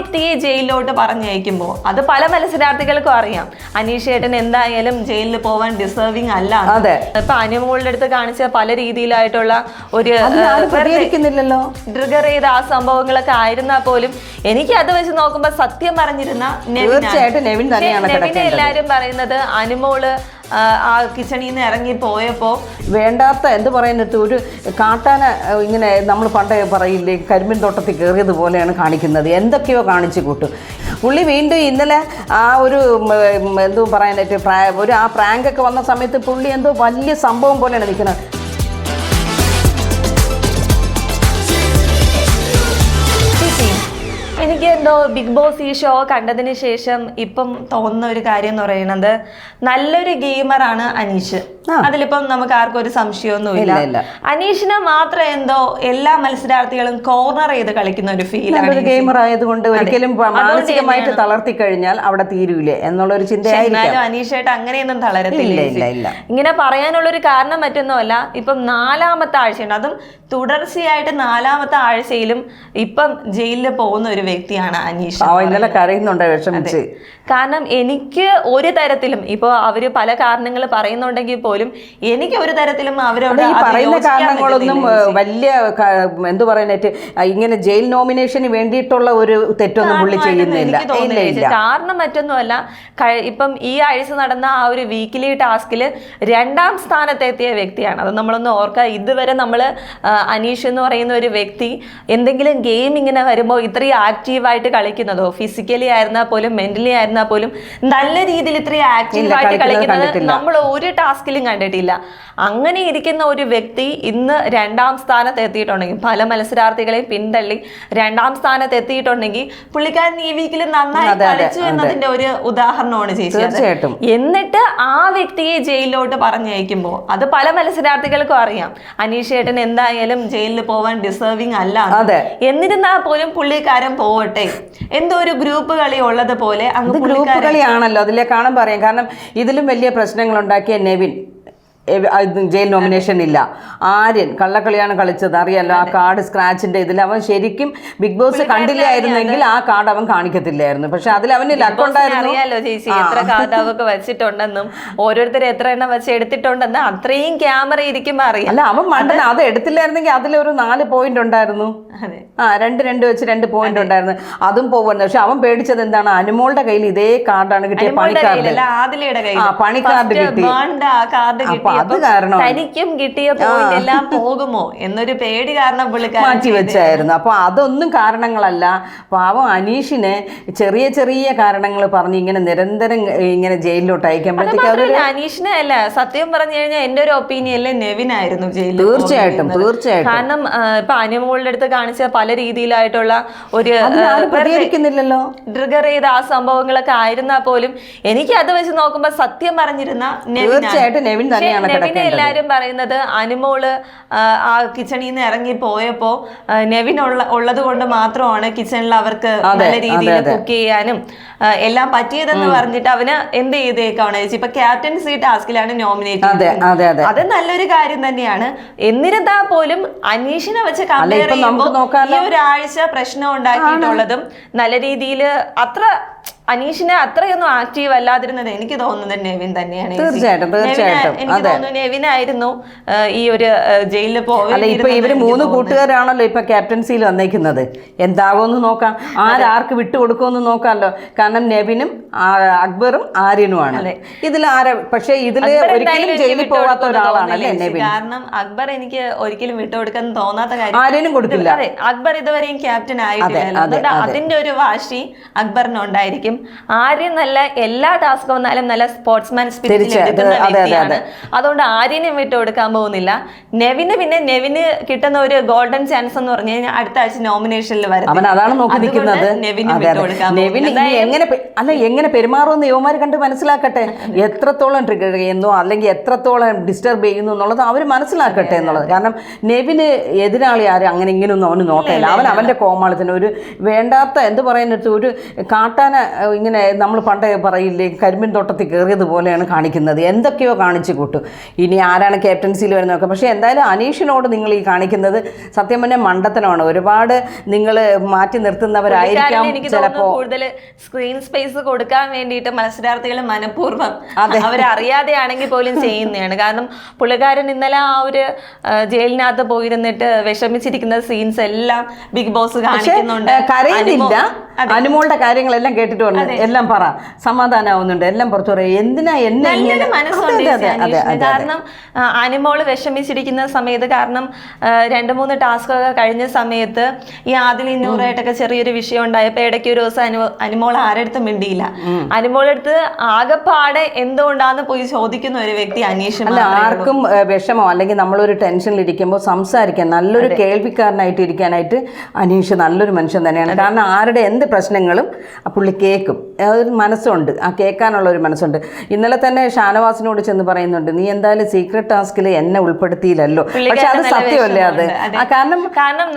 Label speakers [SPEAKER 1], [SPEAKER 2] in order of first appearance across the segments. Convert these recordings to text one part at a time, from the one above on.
[SPEAKER 1] വ്യക്തിയെ ജയിലിലോട്ട് പറഞ്ഞയക്കുമ്പോൾ അത് പല മത്സരാർത്ഥികൾക്കും അറിയാം അനീഷ് ഏട്ടൻ എന്തായാലും ജയിലിൽ പോവാൻ ഡിസേർവിംഗ് അല്ല.
[SPEAKER 2] അതെ.
[SPEAKER 1] ഇപ്പൊ അനുമോളുടെ അടുത്ത് കാണിച്ച പല രീതിയിലായിട്ടുള്ള ഒരു
[SPEAKER 2] പ്രതികരിക്കുന്നില്ലല്ലോ
[SPEAKER 1] ട്രിഗർ ചെയ്ത ആ സംഭവങ്ങളൊക്കെ ആയിരുന്നാൽ പോലും എനിക്ക് അത് വെച്ച് നോക്കുമ്പോൾ സത്യം പറഞ്ഞിരുന്ന
[SPEAKER 2] നെവിൻ.
[SPEAKER 1] എല്ലാരും പറയുന്നത് അനുമോൾ ആ, കിച്ചണിൽ നിന്ന് ഇറങ്ങി പോയപ്പോൾ
[SPEAKER 2] വേണ്ടാത്ത എന്ത് പറയുന്നിട്ട് ഒരു കാട്ടാന ഇങ്ങനെ നമ്മൾ പണ്ട് പറയില്ലേ കരിമ്പിൻ തോട്ടത്തിൽ കയറിയതുപോലെയാണ് കാണിക്കുന്നത്. എന്തൊക്കെയോ കാണിച്ചു കൂട്ടും. പുള്ളി വീണ്ടും ഇന്നലെ ആ ഒരു എന്തോ പറയാനായിട്ട് ഒരു ആ പ്രാങ്കൊക്കെ വന്ന സമയത്ത് പുള്ളി എന്തോ വലിയ സംഭവം പോലെയാണ് നിൽക്കുന്നത്.
[SPEAKER 1] എനിക്ക് എന്തോ ബിഗ് ബോസ് ഈ ഷോ കണ്ടതിന് ശേഷം ഇപ്പം തോന്നുന്ന ഒരു കാര്യം എന്ന് പറയുന്നത് നല്ലൊരു ഗെയിമറാണ് അനീഷ്. അതിലിപ്പം നമുക്ക് ആർക്കും ഒരു സംശയമൊന്നുമില്ല. അനീഷിനെ മാത്രം എന്തോ എല്ലാ മത്സരാർത്ഥികളും കോർണർ ചെയ്ത് കളിക്കുന്ന ഒരു ഫീൽ
[SPEAKER 2] നല്ലൊരു ഗെയിമർ ആയതുകൊണ്ട് ഒരിക്കലും മാനസികമായിട്ട് തളർത്തി കഴിഞ്ഞാൽ അവിടെ തീരൂലേ എന്നുള്ള ഒരു
[SPEAKER 1] എന്നാലും അനീഷായിട്ട് അങ്ങനെയൊന്നും തളരത്തില്ല. ഇങ്ങനെ പറയാനുള്ള ഒരു കാരണം മറ്റൊന്നുമല്ല. ഇപ്പം നാലാമത്തെ ആഴ്ചയുണ്ട്. അതും തുടർച്ചയായിട്ട് നാലാമത്തെ ആഴ്ചയിലും ഇപ്പം ജയിലിൽ പോകുന്ന ഒരു വ്യക്തിയാണ് അനീഷ്
[SPEAKER 2] ഇന്നലെ കരയുന്നുണ്ട് വിഷമിച്ച്.
[SPEAKER 1] കാരണം എനിക്ക് ഒരു തരത്തിലും ഇപ്പോൾ അവർ പല കാരണങ്ങൾ പറയുന്നുണ്ടെങ്കിൽ പോലും എനിക്ക് ഒരു തരത്തിലും അവരോട്
[SPEAKER 2] പറയുന്ന കാരണങ്ങളൊന്നും വലിയ എന്തു പറയാനായിട്ട് ഇങ്ങനെ ജയിൽ നോമിനേഷന് വേണ്ടിയിട്ടുള്ള ഒരു തെറ്റൊന്നും പുള്ളി ചെയ്യുന്നില്ല.
[SPEAKER 1] കാരണം മറ്റൊന്നുമല്ല ഇപ്പം ഈ ആഴ്ച നടന്ന ആ ഒരു വീക്കിലി ടാസ്കിൽ രണ്ടാം സ്ഥാനത്തെത്തിയ വ്യക്തിയാണ്. അത് നമ്മളൊന്ന് ഓർക്കുക ഇതുവരെ നമ്മൾ അനീഷ് എന്ന് പറയുന്ന ഒരു വ്യക്തി എന്തെങ്കിലും ഗെയിം ഇങ്ങനെ വരുമ്പോൾ ഇത്രയും ആക്റ്റീവായിട്ട് കളിക്കുന്നതോ. ഫിസിക്കലി ആയിരുന്നാൽ പോലും മെന്റലി ആയിരുന്നാൽ പോലും നല്ല രീതിയിൽ ഇത്രയും ആക്റ്റീവായിട്ട്
[SPEAKER 2] കളിക്കുന്നത്
[SPEAKER 1] കളിക്കുന്നത് നമ്മൾ ഒരു ടാസ്കിലും കണ്ടിട്ടില്ല. അങ്ങനെ ഇരിക്കുന്ന ഒരു വ്യക്തി ഇന്ന് രണ്ടാം സ്ഥാനത്ത് എത്തിയിട്ടുണ്ടെങ്കിൽ പല മത്സരാർത്ഥികളെയും പിന്തള്ളി രണ്ടാം സ്ഥാനത്ത് എത്തിയിട്ടുണ്ടെങ്കിൽ പുള്ളിക്കാരൻ ഈ വീക്കിൽ നന്നായി കളിച്ചു എന്നതിന്റെ ഒരു ഉദാഹരണമാണ് ചേച്ചി. എന്നിട്ട് ആ വ്യക്തിയെ ജയിലിലോട്ട് പറഞ്ഞയക്കുമ്പോൾ അത് പല മത്സരാർത്ഥികൾക്കും അറിയാം. അനീഷ് ചേട്ടൻ എന്തായാലും ജയിലിൽ പോവാൻ ഡിസേർവിംഗ് അല്ല. എന്നിരുന്നാൽ പോലും പുള്ളിക്കാരൻ പോവട്ടെ. എന്തോ ഒരു ഗ്രൂപ്പ് കളി ഉള്ളത് പോലെ
[SPEAKER 2] ഗ്രൂപ്പ് കളിയാണല്ലോ. അതിലേക്കാണ് പറയാം. കാരണം ഇതിലും വലിയ പ്രശ്നങ്ങൾ ഉണ്ടാക്കിയ നെവിൻ. ജയിൽ നോമിനേഷൻ ഇല്ല. ആര്യൻ കള്ളക്കളിയാണ് കളിച്ചത്. അറിയാലോ ആ കാർഡ് സ്ക്രാച്ചിന്റെ ഇതിൽ അവൻ ശരിക്കും ബിഗ് ബോസ് കണ്ടില്ലായിരുന്നെങ്കിൽ ആ കാർഡ് അവൻ കാണിക്കത്തില്ലായിരുന്നു. പക്ഷെ അതിൽ അവന്
[SPEAKER 1] അറിയാലോ ചേച്ചി എത്ര കാർഡ് അവക്ക് വെച്ചിട്ടുണ്ടെന്നും ഓരോരുത്തർ എത്ര എണ്ണം വെച്ച് എടുത്തിട്ടുണ്ടെന്ന് അത്രയും ക്യാമറ ഇരിക്കുമ്പോ അറിയാം.
[SPEAKER 2] അല്ല അവൻ മണ്ടന അത് എടുത്തില്ലായിരുന്നെങ്കിൽ അതിലൊരു നാല് പോയിന്റ് ഉണ്ടായിരുന്നു. ആ രണ്ട് രണ്ട് വെച്ച് രണ്ട് പോയിന്റ് ഉണ്ടായിരുന്നു. അതും പോകുന്നു പക്ഷെ അവൻ പേടിച്ചത് എന്താണ്? അനുമോളുടെ കയ്യിൽ ഇതേ കാർഡാണ്
[SPEAKER 1] കിട്ടിയത് പണിക്കാർഡ്
[SPEAKER 2] ആ, പണിക്കാർഡ് കിട്ടി. അത് കാരണം
[SPEAKER 1] തനിക്കും കിട്ടിയ പോയിന്റ് എല്ലാം പോകുമോ? എന്നൊരു പേടി കാരണം
[SPEAKER 2] മാറ്റി വെച്ചായിരുന്നു. അപ്പോൾ അതൊന്നും കാരണങ്ങളല്ല. പാവം അനീഷിനെ ചെറിയ ചെറിയ കാരണങ്ങൾ പറഞ്ഞ് ഇങ്ങനെ നിരന്തരം ഇങ്ങനെ ജയിലിലോട്ട് അയക്കുമ്പോഴത്തേക്ക്
[SPEAKER 1] അനീഷിനെ അല്ല സത്യം പറഞ്ഞു കഴിഞ്ഞാൽ എന്റെ ഒരു ഒപ്പീനിയനിൽ നെവിനായിരുന്നു ജയിലിൽ
[SPEAKER 2] തീർച്ചയായിട്ടും തീർച്ചയായിട്ടും.
[SPEAKER 1] കാരണം ഇപ്പൊ അനുമോളുടെ അടുത്ത് കാണിച്ച പല രീതിയിലായിട്ടുള്ള ഒരു
[SPEAKER 2] പ്രതികരിക്കുന്നില്ലല്ലോ.
[SPEAKER 1] ട്രിഗർ ചെയ്ത ആ സംഭവങ്ങളൊക്കെ ആയിരുന്നാൽ പോലും എനിക്ക് അത് വെച്ച് നോക്കുമ്പോൾ സത്യം പറഞ്ഞിരുന്ന.
[SPEAKER 2] തീർച്ചയായിട്ടും നെവിൻ തന്നെയാണ്
[SPEAKER 1] നെവിനെ. എല്ലാരും പറയുന്നത് അനുമോൾ ആ, കിച്ചണിൽ നിന്ന് ഇറങ്ങി പോയപ്പോ നെവിൻ ഉള്ള ഉള്ളത് കൊണ്ട് മാത്രമാണ് കിച്ചണിൽ അവർക്ക് നല്ല രീതിയിൽ. കുക്ക് ചെയ്യാനും എല്ലാം പറ്റിയതെന്ന് പറഞ്ഞിട്ട് അവന് എന്ത് ചെയ്തേക്കാണ് ചേച്ചി ഇപ്പൊ ക്യാപ്റ്റൻസി ടാസ്കിലാണ് നോമിനേറ്റ്
[SPEAKER 2] അതെ
[SPEAKER 1] നല്ലൊരു കാര്യം തന്നെയാണ് എന്നിരുന്നാ പോലും അനീഷിനെ വെച്ച് കമ്പയർ ചെയ്യുമ്പോൾ ഈ. ഒരാഴ്ച പ്രശ്നം ഉണ്ടാക്കിയിട്ടുള്ളതും നല്ല രീതിയിൽ അത്ര അനീഷിനെ അത്രയൊന്നും ആക്റ്റീവ് അല്ലാതിരുന്നത് എനിക്ക് തോന്നുന്നത് നെവിൻ തന്നെയാണ്.
[SPEAKER 2] തീർച്ചയായിട്ടും, തീർച്ചയായിട്ടും.
[SPEAKER 1] എനിക്ക്. തോന്നുന്നു നെവിനായിരുന്നു ഈ ഒരു ജയിലിൽ പോകുന്നത്
[SPEAKER 2] ഇപ്പൊ ഇവർ മൂന്ന് കൂട്ടുകാരാണല്ലോ ഇപ്പൊ ക്യാപ്റ്റൻസിയിൽ വന്നേക്കുന്നത്. എന്താകുമെന്ന് നോക്കാം. ആരാർക്ക് വിട്ടുകൊടുക്കുമെന്ന് നോക്കാമല്ലോ. കാരണം നെവിനും അക്ബറും ആര്യനുമാണ്. ഇതിൽ ആരാ പക്ഷെ
[SPEAKER 1] ഇതിൽ
[SPEAKER 2] ഒരിക്കലും ജയിലിൽ
[SPEAKER 1] പോകാത്ത
[SPEAKER 2] ഒരാളാണ്
[SPEAKER 1] അല്ലേ
[SPEAKER 2] നെവിൻ?
[SPEAKER 1] കാരണം അക്ബർ എനിക്ക് ഒരിക്കലും വിട്ടുകൊടുക്കാൻ തോന്നാത്ത കാര്യം.
[SPEAKER 2] ആര്യനും കൊടുക്കില്ല
[SPEAKER 1] അക്ബർ ഇതുവരെയും ക്യാപ്റ്റൻ
[SPEAKER 2] ആയിട്ടില്ല
[SPEAKER 1] അതുകൊണ്ട് അതിന്റെ ഒരു വാശി അക്ബറിനുണ്ടായിരിക്കും. ആര്യൻ നല്ല എല്ലാ ടാസ്ക് വന്നാലും നല്ല സ്പോർട്സ്മാൻ വ്യക്തിയാണ്. അതുകൊണ്ട് ആര്യനും വിട്ടു കൊടുക്കാൻ പോകുന്നില്ല. നെവിന് പിന്നെ നെവിന് കിട്ടുന്ന ഒരു ഗോൾഡൻ ചാൻസ് എന്ന് പറഞ്ഞു കഴിഞ്ഞാൽ അടുത്ത ആഴ്ച നോമിനേഷനിൽ വരും
[SPEAKER 2] അതാണ് നോക്കി നിൽക്കുന്നത്. എങ്ങനെ അല്ല എങ്ങനെ പെരുമാറുമെന്ന് യുവമാർ കണ്ട് മനസ്സിലാക്കട്ടെ. എത്രത്തോളം ട്രിഗർ ചെയ്യുന്നു അല്ലെങ്കിൽ എത്രത്തോളം ഡിസ്റ്റർബ് ചെയ്യുന്നു എന്നുള്ളത് അവർ മനസ്സിലാക്കട്ടെ എന്നുള്ളത്. കാരണം നെവിന് എതിരാളി ആരും അങ്ങനെ ഇങ്ങനെയൊന്നും അവന് നോക്കില്ല അവൻ അവന്റെ കോമാളത്തിന് ഒരു വേണ്ടാത്ത എന്ത് പറയുന്ന ഒരു കാട്ടാന ഇങ്ങനെ നമ്മൾ പണ്ട് പറയില്ലേ കരിമ്പിൻ തോട്ടത്തിൽ കയറിയത് പോലെയാണ് കാണിക്കുന്നത്. എന്തൊക്കെയോ കാണിച്ചു കൂട്ടും. ഇനി ആരാണ് ക്യാപ്റ്റൻസിയിൽ വരുന്നതൊക്കെ. പക്ഷേ എന്തായാലും അനീഷിനോട് നിങ്ങൾ ഈ കാണിക്കുന്നത് സത്യം പറഞ്ഞാൽ മണ്ടത്തനമാണ് ഒരുപാട് നിങ്ങൾ മാറ്റി നിർത്തുന്നവരായിരിക്കാം ചിലപ്പോൾ
[SPEAKER 1] കൂടുതൽ സ്ക്രീൻ സ്പേസ് കൊടുക്കാൻ വേണ്ടിയിട്ട് മത്സരാർത്ഥികൾ മനഃപൂർവം അവരറിയാതെയാണെങ്കിൽ പോലും ചെയ്യുന്നതാണ്. കാരണം പുള്ളിക്കാരൻ ഇന്നലെ ആ ഒരു ജയിലിനകത്ത് പോയിരുന്നിട്ട് വിഷമിച്ചിരിക്കുന്ന സീൻസ് എല്ലാം ബിഗ് ബോസ് കാണിക്കുന്നുണ്ട്.
[SPEAKER 2] കരയുന്നില്ല. അനുമോളുടെ കാര്യങ്ങളെല്ലാം കേട്ടിട്ട് വന്നു എല്ലാം പറ. സമാധാനാവുന്നുണ്ട് എല്ലാം പുറത്തു പറയും. എന്തിനാ എന്നെ.
[SPEAKER 1] കാരണം അനുമോൾ വിഷമിച്ചിരിക്കുന്ന സമയത്ത് കാരണം രണ്ടു മൂന്ന് ടാസ്ക് ഒക്കെ കഴിഞ്ഞ സമയത്ത് ഈ ആദിൽ ഇന്നൂറായിട്ടൊക്കെ ചെറിയൊരു വിഷയം ഉണ്ടായപ്പോ ഇടയ്ക്ക് ഒരു ദിവസം അനു അനുമോൾ ആരെടുത്തും മിണ്ടിയില്ല. അനുമോളെടുത്ത് ആകെപ്പാടെ എന്തുകൊണ്ടാന്ന് പോയി ചോദിക്കുന്ന ഒരു വ്യക്തി അനീഷ്
[SPEAKER 2] അല്ല ആർക്കും വിഷമോ അല്ലെങ്കിൽ നമ്മളൊരു ടെൻഷനിൽ ഇരിക്കുമ്പോൾ സംസാരിക്കാൻ നല്ലൊരു കേൾവിക്കാരനായിട്ട് ഇരിക്കാനായിട്ട് അനീഷ് നല്ലൊരു മനുഷ്യൻ തന്നെയാണ്. കാരണം ആരുടെ എന്ത് പ്രശ്നങ്ങളും പുള്ളി കേൾക്കും അതൊരു ഒരു മനസ്സുണ്ട്. ആ കേൾക്കാനുള്ള ഒരു മനസ്സുണ്ട്. ഇന്നലെ തന്നെ ഷാനവാസിനോട് ചെന്ന് പറയുന്നുണ്ട് നീ എന്തായാലും സീക്രട്ട് ടാസ്കിൽ എന്നെ ഉൾപ്പെടുത്തിയില്ലല്ലോ. പക്ഷെ അത് സത്യമല്ലേ അത്? കാരണം
[SPEAKER 1] കാരണം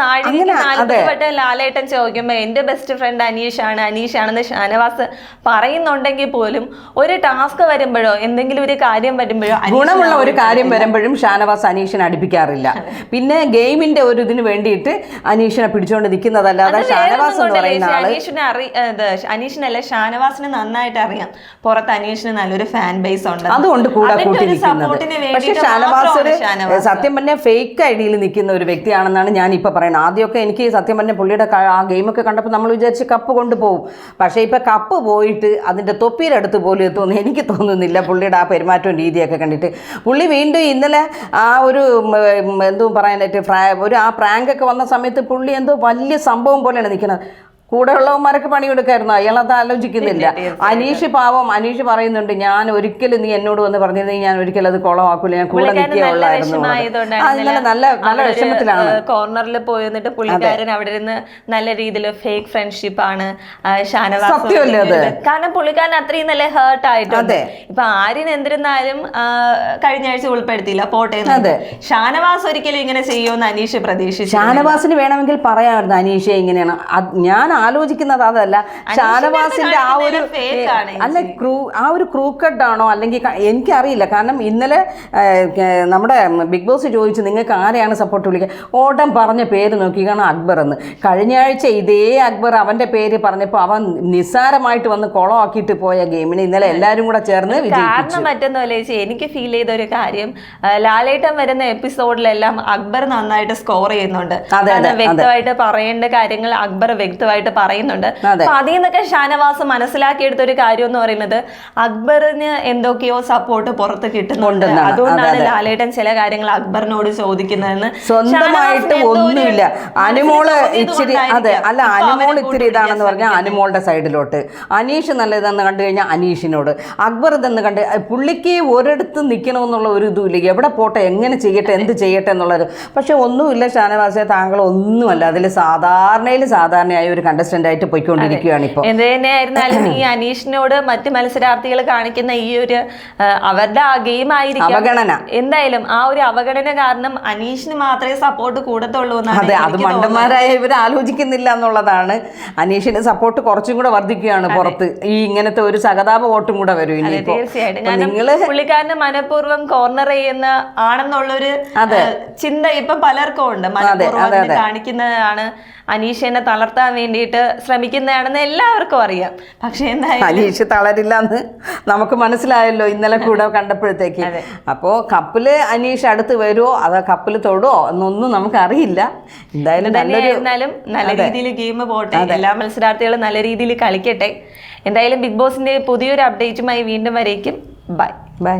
[SPEAKER 1] ലാലേട്ടൻ ചോദിക്കുമ്പോ എന്റെ ബെസ്റ്റ് ഫ്രണ്ട് അനീഷാണ്. അനീഷാണെന്ന് ഷാനവാസ് പറയുന്നുണ്ടെങ്കിൽ പോലും ഒരു ടാസ്ക് വരുമ്പോഴോ എന്തെങ്കിലും ഒരു കാര്യം വരുമ്പോഴോ
[SPEAKER 2] ഗുണമുള്ള ഒരു കാര്യം വരുമ്പോഴും ഷാനവാസ് അനീഷിനെ അടുപ്പിക്കാറില്ല. പിന്നെ ഗെയിമിന്റെ ഒരു ഇതിന് വേണ്ടിയിട്ട് അനീഷിനെ പിടിച്ചുകൊണ്ട് നിൽക്കുന്നതല്ലാതെ ഷാനവാസ് എന്ന് പറയുന്ന ആൾ
[SPEAKER 1] അനീഷിനെ അറി ഇത് അനീഷിനല്ല ഷാനവാസിന് നന്നായിട്ട് അറിയാം. പുറത്ത് അനീഷിന് നല്ലൊരു ഫാൻ ബേസ് ഉണ്ട്
[SPEAKER 2] അതുകൊണ്ട് കൂടെ പക്ഷെ. സത്യം പറഞ്ഞ ഫേക്ക് ഐഡിയിൽ നിൽക്കുന്ന ഒരു വ്യക്തിയാണെന്നാണ് ഞാൻ ഇപ്പൊ പറയുന്നത്. ആദ്യമൊക്കെ എനിക്ക് സത്യം പറഞ്ഞ പുള്ളിയുടെ ആ ഗെയിമൊക്കെ കണ്ടപ്പോൾ നമ്മൾ വിചാരിച്ച് കപ്പ് കൊണ്ടുപോകും. പക്ഷേ ഇപ്പൊ കപ്പ് പോയിട്ട് അതിന്റെ തൊപ്പിയിലടുത്ത് പോലും എത്തുമെന്ന് എനിക്ക് തോന്നുന്നില്ല പുള്ളിയുടെ ആ പെരുമാറ്റവും രീതിയൊക്കെ കണ്ടിട്ട്. പുള്ളി വീണ്ടും ഇന്നലെ ആ ഒരു എന്തും പറയാനായിട്ട് ഒരു ആ പ്രാങ്ക് ഒക്കെ വന്ന സമയത്ത് പുള്ളി എന്തോ വലിയ സംഭവം പോലെയാണ് നിൽക്കുന്നത്. കൂടെ ഉള്ളവന്മാരൊക്കെ പണിയെടുക്കായിരുന്നു. അയാൾ അത് ആലോചിക്കുന്നില്ല. അനീഷ് പാവം. അനീഷ് പറയുന്നുണ്ട് ഞാൻ ഒരിക്കലും നീ എന്നോട് വന്ന് പറഞ്ഞിരുന്നെങ്കിൽ ഞാൻ ഒരിക്കലും അത് കുളമാക്കൂല ഞാൻ കൂടെ നിൽക്കുകയുള്ളായിരുന്നു നല്ല നല്ല വിഷമത്തിലാണ്.
[SPEAKER 1] കോർണറിൽ പോയി നിന്നിട്ട് പുള്ളിക്കാരൻ അവിടെ ഇരുന്ന് നല്ല രീതിയിൽ ഫേക്ക് ഫ്രണ്ട്ഷിപ്പ് ആണ് ഷാനവാസ്? കാരണം പുള്ളിക്കാരൻ അത്രയും നല്ല ഹേർട്ട് ആയിട്ടുണ്ട്. ഇപ്പൊ ആര്യൻ എന്തിരുന്നാലും കഴിഞ്ഞ ആഴ്ച ഉൾപ്പെടുത്തിയില്ല പോട്ടെ ഷാനവാസ് ഒരിക്കലും ഇങ്ങനെ ചെയ്യുമെന്ന് അനീഷ് പ്രതീക്ഷിച്ചു
[SPEAKER 2] ഷാനവാസിന് വേണമെങ്കിൽ പറയാമായിരുന്നു അനീഷ ഇങ്ങനെയാണ്. ഞാൻ ആലോചിക്കുന്നത് അതല്ല. ഷാനവാസിന്റെ ആ ഒരു അല്ല ക്രൂ ആ ഒരു ക്രൂക്കഡ് ആണോ അല്ലെങ്കിൽ എനിക്കറിയില്ല. കാരണം ഇന്നലെ നമ്മുടെ ബിഗ് ബോസ് ചോദിച്ചു നിങ്ങൾക്ക് ആരെയാണ് സപ്പോർട്ട് വിളിക്കുക ഓടം പറഞ്ഞ പേര് നോക്കി കാണാം അക്ബർ എന്ന്. കഴിഞ്ഞ ആഴ്ച ഇതേ അക്ബർ അവന്റെ പേര് പറഞ്ഞപ്പോൾ അവൻ നിസ്സാരമായിട്ട് വന്ന് കുളമാക്കിയിട്ട് പോയ ഗെയിമിന് ഇന്നലെ എല്ലാവരും കൂടെ ചേർന്ന്
[SPEAKER 1] കാരണം മറ്റൊന്നുമല്ല ചേച്ചി എനിക്ക് ഫീൽ ചെയ്ത ഒരു കാര്യം ലാലേട്ടൻ വരുന്ന എപ്പിസോഡിലെല്ലാം അക്ബർ നന്നായിട്ട് സ്കോർ ചെയ്യുന്നുണ്ട്. വ്യക്തമായിട്ട് പറയേണ്ട കാര്യങ്ങൾ അക്ബർ വ്യക്തമായിട്ട് പറയുന്നുണ്ട്.
[SPEAKER 2] അതെ.
[SPEAKER 1] അപ്പൊ അതിൽ നിന്നൊക്കെ ഷാനവാസ് മനസ്സിലാക്കിയെടുത്ത ഒരു കാര്യം എന്ന് പറയുന്നത് അക്ബറിന് എന്തൊക്കെയോ സപ്പോർട്ട് പുറത്ത് കിട്ടുന്നുണ്ട്. അതുകൊണ്ടാണ്
[SPEAKER 2] അതെ, അതെ.
[SPEAKER 1] ലാലേട്ടൻ ചില കാര്യങ്ങൾ അക്ബറിനോട് ചോദിക്കുന്നതെന്ന്.
[SPEAKER 2] സ്വന്തമായിട്ട് ഒന്നുമില്ല.
[SPEAKER 1] അനുമോൾ
[SPEAKER 2] ഇച്ചിരി അതെ അല്ല അനുമോൾ ഇത്തിരി ഇതാണെന്ന് പറഞ്ഞാൽ അനുമോളുടെ സൈഡിലോട്ട്. അനീഷ് നല്ല ഇതെന്ന് കണ്ടു കഴിഞ്ഞാൽ അനീഷിനോട്. അക്ബർ ഇതെന്ന് കണ്ട് പുള്ളിക്ക് ഒരിടത്ത് നിൽക്കണമെന്നുള്ള ഒരു ഇതുമില്ല. എവിടെ പോട്ടെ എങ്ങനെ ചെയ്യട്ടെ എന്ത് ചെയ്യട്ടെ എന്നുള്ളൊരു പക്ഷെ ഒന്നുമില്ല ഷാനവാസെ താങ്കൾ ഒന്നുമല്ല അതിൽ സാധാരണയിൽ സാധാരണയായ ഒരു കണ്ടസ്റ്റന്റ് ആയിട്ട് പോയിക്കൊണ്ടിരിക്കുകയാണ് ഇപ്പോൾ
[SPEAKER 1] എന്ത് തന്നെയായിരുന്നാലും ഈ അനീഷിനോട് മറ്റ് മത്സരാർത്ഥികൾ കാണിക്കുന്ന ഈ ഒരു അവരുടെ ആ ഗെയിം ആയിരിക്കും.
[SPEAKER 2] അവഗണന.
[SPEAKER 1] എന്തായാലും ആ ഒരു അവഗണന കാരണം അനീഷിന് മാത്രമേ സപ്പോർട്ട് കൂടത്തുള്ളൂ എന്നാണ്
[SPEAKER 2] അതെ അത്
[SPEAKER 1] എനിക്ക്
[SPEAKER 2] മണ്ടന്മാരായ ഇവർ ആലോചിക്കുന്നില്ല എന്നുള്ളതാണ്. അനീഷിന് സപ്പോർട്ട് കുറച്ചും കൂടെ വർദ്ധിക്കുകയാണ് പുറത്ത്. ഈ ഇങ്ങനത്തെ ഒരു സഹതാപ വോട്ടും കൂടെ വരും
[SPEAKER 1] അതെ
[SPEAKER 2] ഇനിയിപ്പോ.
[SPEAKER 1] തീർച്ചയായിട്ടും.
[SPEAKER 2] അപ്പൊ
[SPEAKER 1] കാരണം
[SPEAKER 2] നിങ്ങൾ
[SPEAKER 1] പുള്ളിക്കാരന് മനഃപൂർവം കോർണർ ചെയ്യുന്ന ആണെന്നുള്ളൊരു ആ, ചിന്ത ഇപ്പൊ പലർക്കും ഉണ്ട്. മനഃപൂർവം
[SPEAKER 2] അതെ,
[SPEAKER 1] അതിന് കാണിക്കുന്നതാണ് അനീഷിനെ തളർത്താൻ വേണ്ടിയിട്ട് ശ്രമിക്കുന്നതാണെന്ന് എല്ലാവർക്കും അറിയാം. പക്ഷേ എന്തായാലും
[SPEAKER 2] അനീഷ് തളരില്ല എന്ന് നമുക്ക് മനസ്സിലായല്ലോ ഇന്നലെ കൂടെ കണ്ടപ്പോഴത്തേക്ക്. അപ്പോൾ കപ്പിൽ അനീഷ് അടുത്ത് വരുമോ അതോ കപ്പിൽ തൊടുമോ എന്നൊന്നും നമുക്ക് അറിയില്ല എന്തായാലും
[SPEAKER 1] നല്ല രീതിയിൽ ഗെയിം പോട്ടെ. എല്ലാ മത്സരാർത്ഥികളും നല്ല രീതിയിൽ കളിക്കട്ടെ. എന്തായാലും ബിഗ് ബോസിന്റെ പുതിയൊരു അപ്ഡേറ്റുമായി വീണ്ടും വരേക്കും. ബൈ.
[SPEAKER 2] ബൈ.